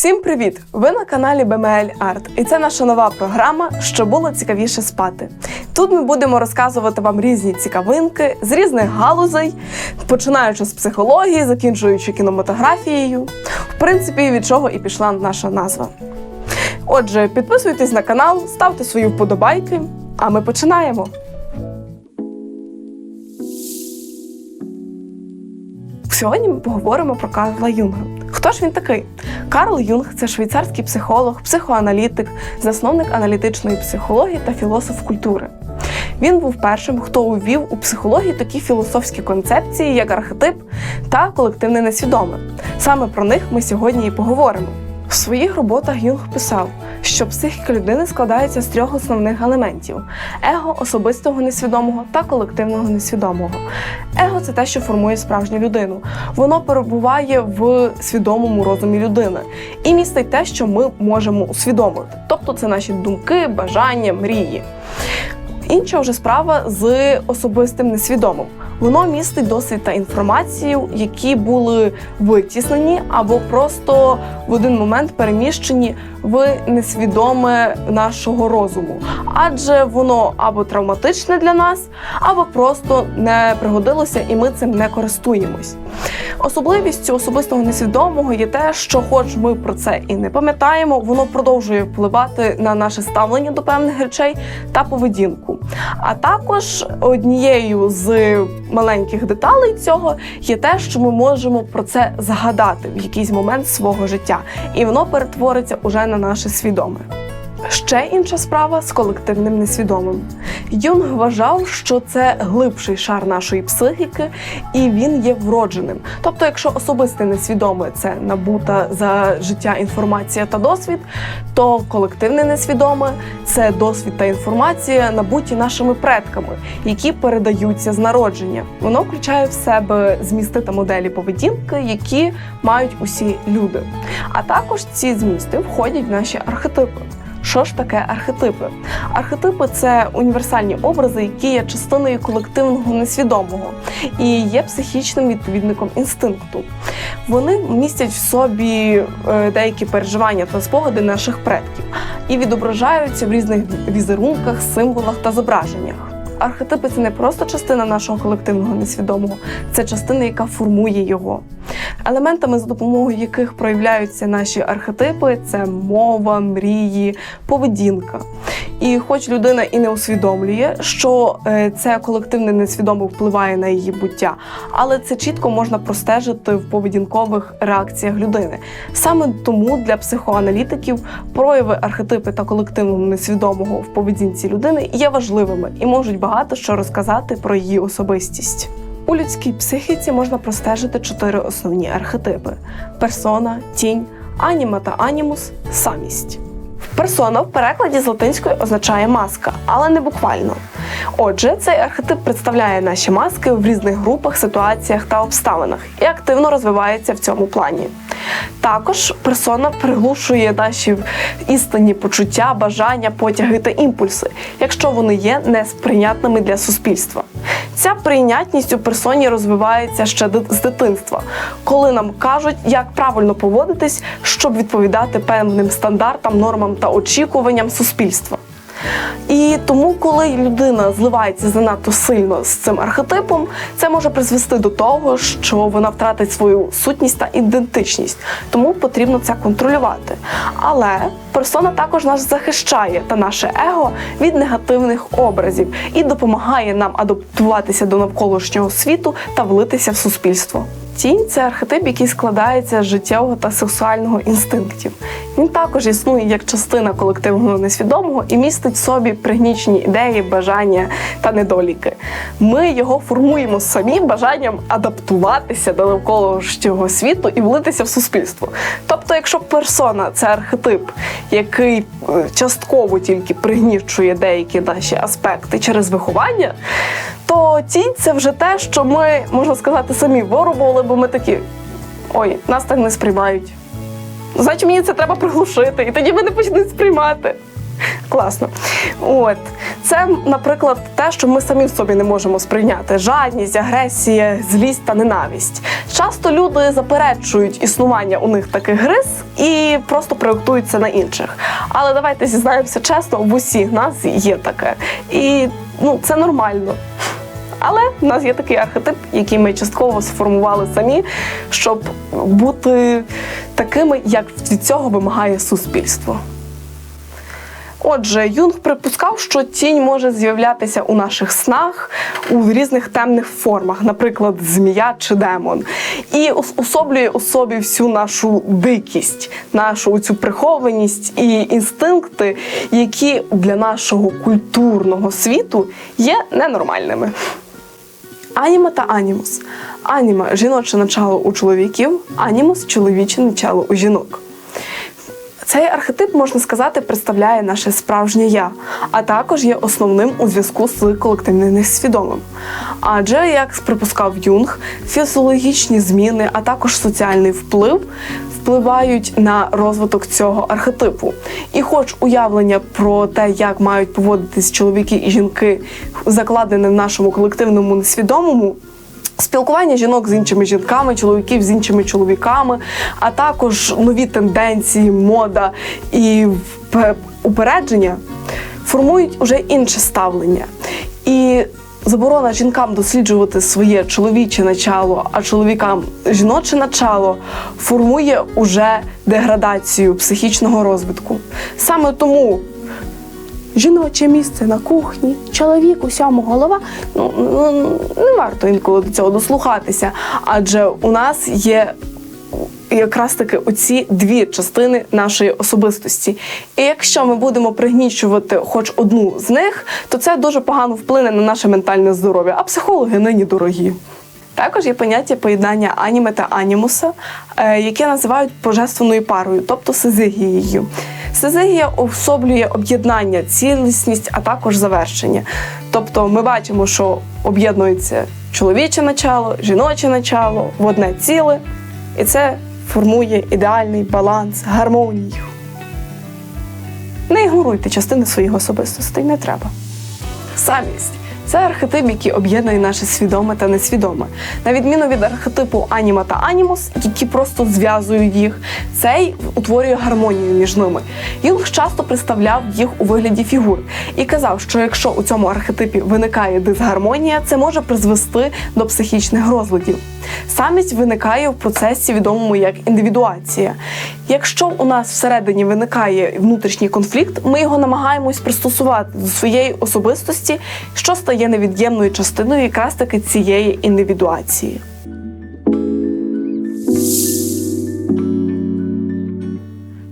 Всім привіт! Ви на каналі BML Art, і це наша нова програма, що було цікавіше спати. Тут ми будемо розказувати вам різні цікавинки з різних галузей, починаючи з психології, закінчуючи кінематографією. В принципі, від чого і пішла наша назва. Отже, підписуйтесь на канал, ставте свої вподобайки, а ми починаємо. Сьогодні ми поговоримо про Карла Юнга. Хто ж він такий? Карл Юнг це швейцарський психолог, психоаналітик, засновник аналітичної психології та філософ культури. Він був першим, хто увів у психологію такі філософські концепції, як архетип та колективне несвідоме. Саме про них ми сьогодні і поговоримо. В своїх роботах Юнг писав, що психіка людини складається з трьох основних елементів: его, особистого несвідомого та колективного несвідомого. Его це те, що формує справжню людину. Воно перебуває в свідомому розумі людини і містить те, що ми можемо усвідомити. Тобто це наші думки, бажання, мрії. Інша вже справа з особистим несвідомим. Воно містить досвід та інформацію, які були витіснені або просто в один момент переміщені в несвідоме нашого розуму, адже воно або травматичне для нас, або просто не пригодилося, і ми цим не користуємось. Особливістю особистого несвідомого є те, що, хоч ми про це і не пам'ятаємо, воно продовжує впливати на наше ставлення до певних речей та поведінку. А також однією з маленьких деталей цього є те, що ми можемо про це згадати в якийсь момент свого життя, і воно перетвориться уже на наше свідоме. Ще інша справа з колективним несвідомим. Юнг вважав, що це глибший шар нашої психіки, і він є вродженим. Тобто, якщо особисте несвідоме це набута за життя інформація та досвід, то колективне несвідоме це досвід та інформація, набуті нашими предками, які передаються з народження. Воно включає в себе змісти та моделі поведінки, які мають усі люди. А також ці змісти входять в наші архетипи. Що ж таке архетипи? Архетипи це універсальні образи, які є частиною колективного несвідомого і є психічним відповідником інстинкту. Вони містять в собі е, деякі переживання та спогади наших предків і відображаються в різних візерунках, символах та зображеннях. Архетипи це не просто частина нашого колективного несвідомого, це частина, яка формує його. Елементами, за допомогою яких проявляються наші архетипи, це мова, мрії, поведінка. І хоч людина і не усвідомлює, що е, це колективне несвідомо впливає на її буття, але це чітко можна простежити в поведінкових реакціях людини. Саме тому для психоаналітиків прояви архетипи та колективного несвідомого в поведінці людини є важливими і можуть багато що розказати про її особистість. У людській психіці можна простежити чотири основні архетипи: персона, тінь, аніма та анімус самість. Персона в перекладі з латинської означає маска, але не буквально. Отже, цей архетип представляє наші маски в різних групах, ситуаціях та обставинах і активно розвивається в цьому плані. Також персона приглушує наші істинні почуття, бажання, потяги та імпульси, якщо вони є несприйнятними для суспільства. Ця прийнятність у персоні розвивається ще з дитинства, коли нам кажуть, як правильно поводитись, щоб відповідати певним стандартам, нормам та очікуванням суспільства. І тому, коли людина зливається занадто сильно з цим архетипом, це може призвести до того, що вона втратить свою сутність та ідентичність. Тому потрібно це контролювати. Але персона також нас захищає та наше его від негативних образів і допомагає нам адаптуватися до навколишнього світу та влитися в суспільство. Тінь це архетип, який складається з життєвого та сексуального інстинктів. Він також існує як частина колективного несвідомого і містить в собі пригнічені ідеї, бажання та недоліки. Ми його формуємо самі бажанням адаптуватися до навколишнього світу і влитися в суспільство. Тобто, якщо персона це архетип, який е, частково тільки пригнічує деякі наші аспекти через виховання, то тінь це вже те, що ми, можна сказати, самі виробили, бо ми такі ой, нас так не сприймають. Значить, мені це треба приглушити, і тоді мене почнуть сприймати. Класно. От це, наприклад, те, що ми самі в собі не можемо сприйняти: жадність, агресія, злість та ненависть. Часто люди заперечують існування у них таких гриз і просто проєктують на інших. Але давайте зізнаємося чесно, в усіх нас є таке. І ну, це нормально. Але в нас є такий архетип, який ми частково сформували самі, щоб бути такими, як від цього вимагає суспільство. Отже, Юнг припускав, що тінь може з'являтися у наших снах у різних темних формах, наприклад, змія чи демон, і особлює у собі всю нашу дикість, нашу цю прихованість і інстинкти, які для нашого культурного світу є ненормальними. Аніма та анімус. Аніма жіноче начало у чоловіків, анімус чоловіче начало у жінок. Цей архетип, можна сказати, представляє наше справжнє я, а також є основним у зв'язку з колективним несвідомим. Адже, як припускав Юнг, фізіологічні зміни, а також соціальний вплив впливають на розвиток цього архетипу. І, хоч уявлення про те, як мають поводитись чоловіки і жінки, закладене в нашому колективному несвідомому. Спілкування жінок з іншими жінками, чоловіків з іншими чоловіками, а також нові тенденції, мода і упередження формують уже інше ставлення. І заборона жінкам досліджувати своє чоловіче начало, а чоловікам жіноче начало формує уже деградацію психічного розвитку. Саме тому жіноче місце на кухні, чоловік усьому голова. Ну, ну не варто інколи до цього дослухатися, адже у нас є. Якраз таки оці дві частини нашої особистості. І якщо ми будемо пригнічувати хоч одну з них, то це дуже погано вплине на наше ментальне здоров'я, а психологи нині дорогі. Також є поняття поєднання аніме та анімуса, е, яке називають божественною парою, тобто сизигією. Сизигія особлює об'єднання, цілісність, а також завершення. Тобто ми бачимо, що об'єднується чоловіче начало, жіноче начало в одне ціле, і це формує ідеальний баланс, гармонію. Не ігноруйте частини своїх особистостей, не треба. Самість це архетип, який об'єднує наше свідоме та несвідоме. На відміну від архетипу аніма та анімус, які просто зв'язують їх, цей утворює гармонію між ними. Юнг часто представляв їх у вигляді фігур і казав, що якщо у цьому архетипі виникає дисгармонія, це може призвести до психічних розладів. Самість виникає в процесі, відомому як індивідуація. Якщо у нас всередині виникає внутрішній конфлікт, ми його намагаємось пристосувати до своєї особистості, що стає невід'ємною частиною якраз таки цієї індивідуації.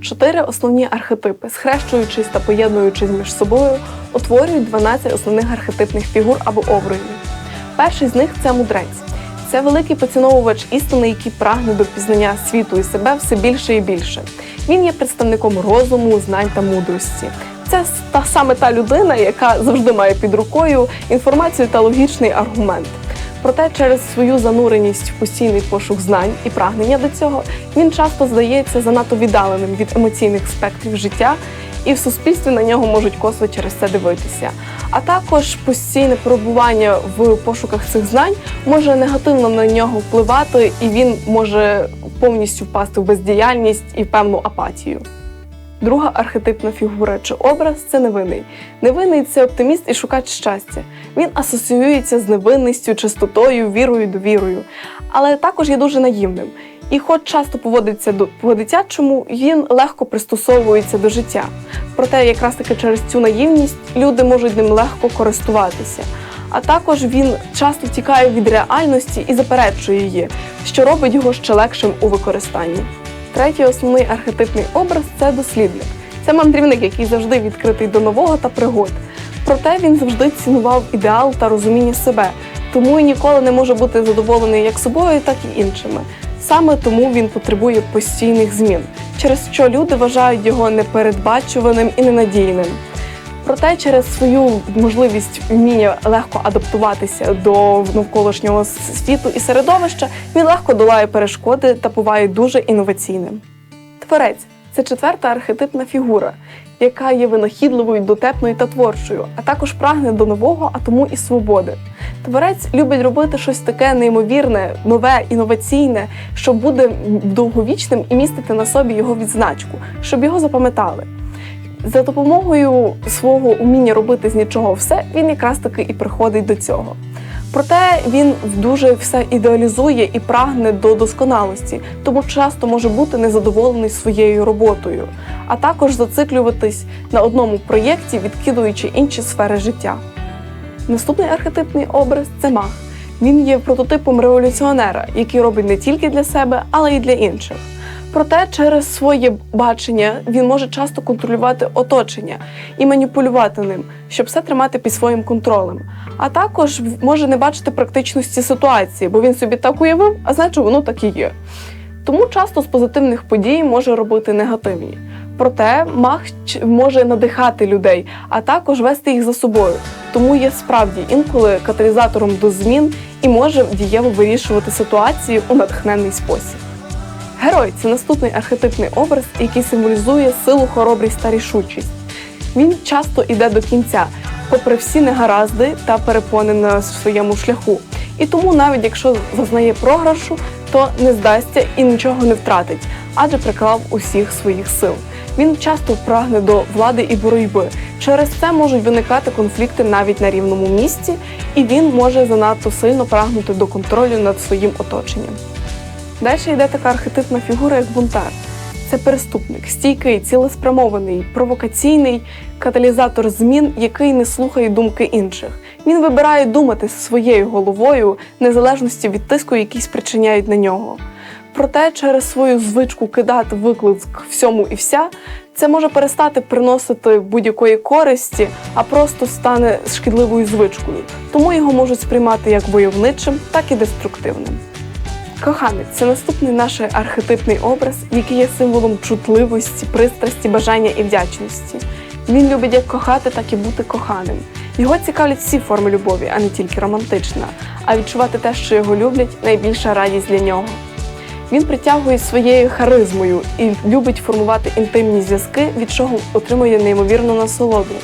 Чотири основні архетипи, схрещуючись та поєднуючись між собою, утворюють 12 основних архетипних фігур або образів. Перший з них це мудрець. Це великий поціновувач істини, який прагне до пізнання світу і себе все більше і більше. Він є представником розуму, знань та мудрості. Це та саме та людина, яка завжди має під рукою інформацію та логічний аргумент. Проте через свою зануреність в постійний пошук знань і прагнення до цього він часто здається занадто віддаленим від емоційних спектрів життя, і в суспільстві на нього можуть косо через це дивитися. А також постійне перебування в пошуках цих знань може негативно на нього впливати, і він може повністю впасти в бездіяльність і певну апатію. Друга архетипна фігура чи образ це невинний. Невинний це оптиміст і шукач щастя. Він асоціюється з невинністю, чистотою, вірою, довірою, але також є дуже наївним. І, хоч часто поводиться до по-дитячому, він легко пристосовується до життя. Проте, якраз таки через цю наївність люди можуть ним легко користуватися. А також він часто втікає від реальності і заперечує її, що робить його ще легшим у використанні. Третій основний архетипний образ це дослідник. Це мандрівник, який завжди відкритий до нового та пригод. Проте він завжди цінував ідеал та розуміння себе, тому і ніколи не може бути задоволений як собою, так і іншими. Саме тому він потребує постійних змін, через що люди вважають його непередбачуваним і ненадійним. Проте через свою можливість вміння легко адаптуватися до навколишнього світу і середовища, він легко долає перешкоди та буває дуже інноваційним. Творець це четверта архетипна фігура, яка є винахідливою, дотепною та творчою, а також прагне до нового, а тому і свободи. Творець любить робити щось таке неймовірне, нове, інноваційне, що буде довговічним і містити на собі його відзначку, щоб його запам'ятали. За допомогою свого уміння робити з нічого все, він якраз таки і приходить до цього. Проте він дуже все ідеалізує і прагне до досконалості, тому часто може бути незадоволений своєю роботою, а також зациклюватись на одному проєкті, відкидуючи інші сфери життя. Наступний архетипний образ це маг. Він є прототипом революціонера, який робить не тільки для себе, але й для інших. Проте через своє бачення він може часто контролювати оточення і маніпулювати ним, щоб все тримати під своїм контролем. А також може не бачити практичності ситуації, бо він собі так уявив, а значить воно так і є. Тому часто з позитивних подій може робити негативні. Проте маг може надихати людей, а також вести їх за собою. Тому є справді інколи каталізатором до змін і може дієво вирішувати ситуації у натхненний спосіб. Герой це наступний архетипний образ, який символізує силу, хоробрість та рішучість. Він часто йде до кінця, попри всі негаразди та перепони на своєму шляху. І тому, навіть якщо зазнає програшу, то не здасться і нічого не втратить, адже приклав усіх своїх сил. Він часто прагне до влади і боротьби. Через це можуть виникати конфлікти навіть на рівному місці, і він може занадто сильно прагнути до контролю над своїм оточенням. Далі йде така архетипна фігура, як бунтар. Це переступник, стійкий, цілеспрямований, провокаційний каталізатор змін, який не слухає думки інших. Він вибирає думати своєю головою, незалежності від тиску, який спричиняють на нього. Проте через свою звичку кидати виклик всьому і вся, це може перестати приносити будь-якої користі, а просто стане шкідливою звичкою. Тому його можуть сприймати як войовничим, так і деструктивним. Коханець це наступний наш архетипний образ, який є символом чутливості, пристрасті, бажання і вдячності. Він любить як кохати, так і бути коханим. Його цікавлять всі форми любові, а не тільки романтична. А відчувати те, що його люблять, найбільша радість для нього. Він притягує своєю харизмою і любить формувати інтимні зв'язки, від чого отримує неймовірну насолоду.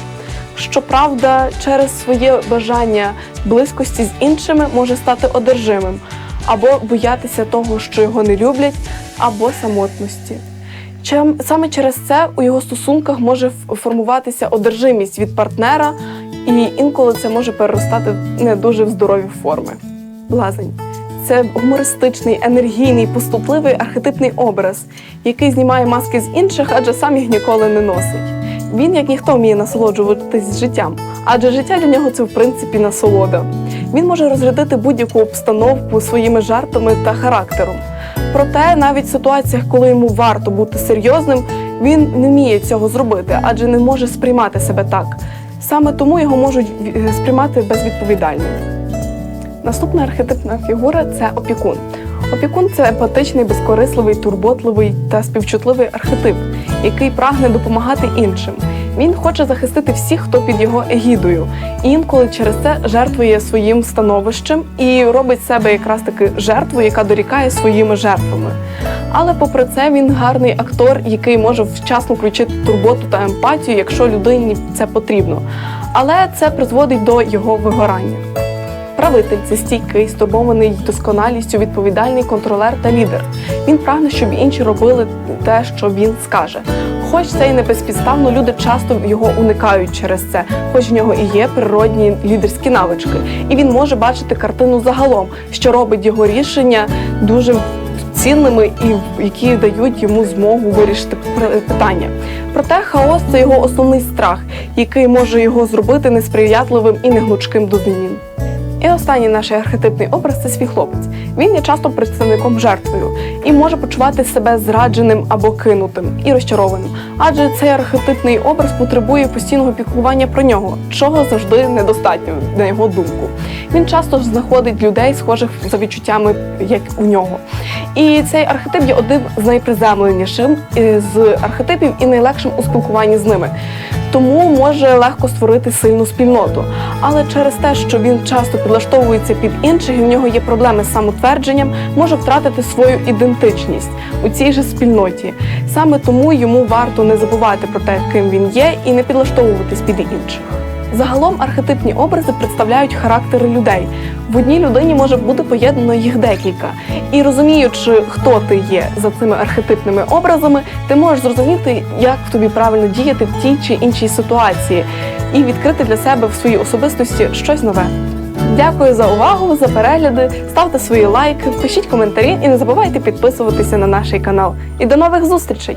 Щоправда, через своє бажання близькості з іншими може стати одержимим, або боятися того, що його не люблять, або самотності. Чим саме через це у його стосунках може формуватися одержимість від партнера, і інколи це може переростати не дуже в здорові форми. Блазень це гумористичний, енергійний, поступливий архетипний образ, який знімає маски з інших, адже сам їх ніколи не носить. Він, як ніхто, вміє насолоджуватись життям, адже життя для нього це в принципі насолода. Він може розрядити будь-яку обстановку своїми жартами та характером. Проте, навіть в ситуаціях, коли йому варто бути серйозним, він не вміє цього зробити, адже не може сприймати себе так. Саме тому його можуть е, сприймати безвідповідально. Наступна архетипна фігура це опікун. Опікун це емпатичний, безкорисливий, турботливий та співчутливий архетип, який прагне допомагати іншим. Він хоче захистити всіх, хто під його егідою, і інколи через це жертвує своїм становищем і робить себе якраз таки жертву, яка дорікає своїми жертвами. Але попри це він гарний актор, який може вчасно включити турботу та емпатію, якщо людині це потрібно. Але це призводить до його вигорання. Правитель це стійкий, стурбований досконалістю, відповідальний контролер та лідер. Він прагне, щоб інші робили те, що він скаже. Хоч це і не безпідставно, люди часто його уникають через це, хоч в нього і є природні лідерські навички, і він може бачити картину загалом, що робить його рішення дуже цінними і які дають йому змогу вирішити питання. Проте хаос це його основний страх, який може його зробити несприятливим і негнучким до змін. І останній наш архетипний образ це свій хлопець. Він є часто представником жертвою і може почувати себе зрадженим або кинутим і розчарованим. Адже цей архетипний образ потребує постійного піклування про нього, чого завжди недостатньо, на його думку. Він часто знаходить людей, схожих за відчуттями, як у нього. І цей архетип є одним з найприземленішим е, з архетипів і найлегшим у спілкуванні з ними. Тому може легко створити сильну спільноту. Але через те, що він часто підлаштовується під інших, і в нього є проблеми з самотвердженням, може втратити свою ідентичність. у цій же спільноті. Саме тому йому варто не забувати про те, ким він є, і не підлаштовуватись під інших. Загалом архетипні образи представляють характери людей. В одній людині може бути поєднано їх декілька. І розуміючи, хто ти є за цими архетипними образами, ти можеш зрозуміти, як тобі правильно діяти в тій чи іншій ситуації, і відкрити для себе в своїй особистості щось нове. Дякую за увагу, за перегляди. Ставте свої лайки, пишіть коментарі і не забувайте підписуватися на наш канал. І до нових зустрічей!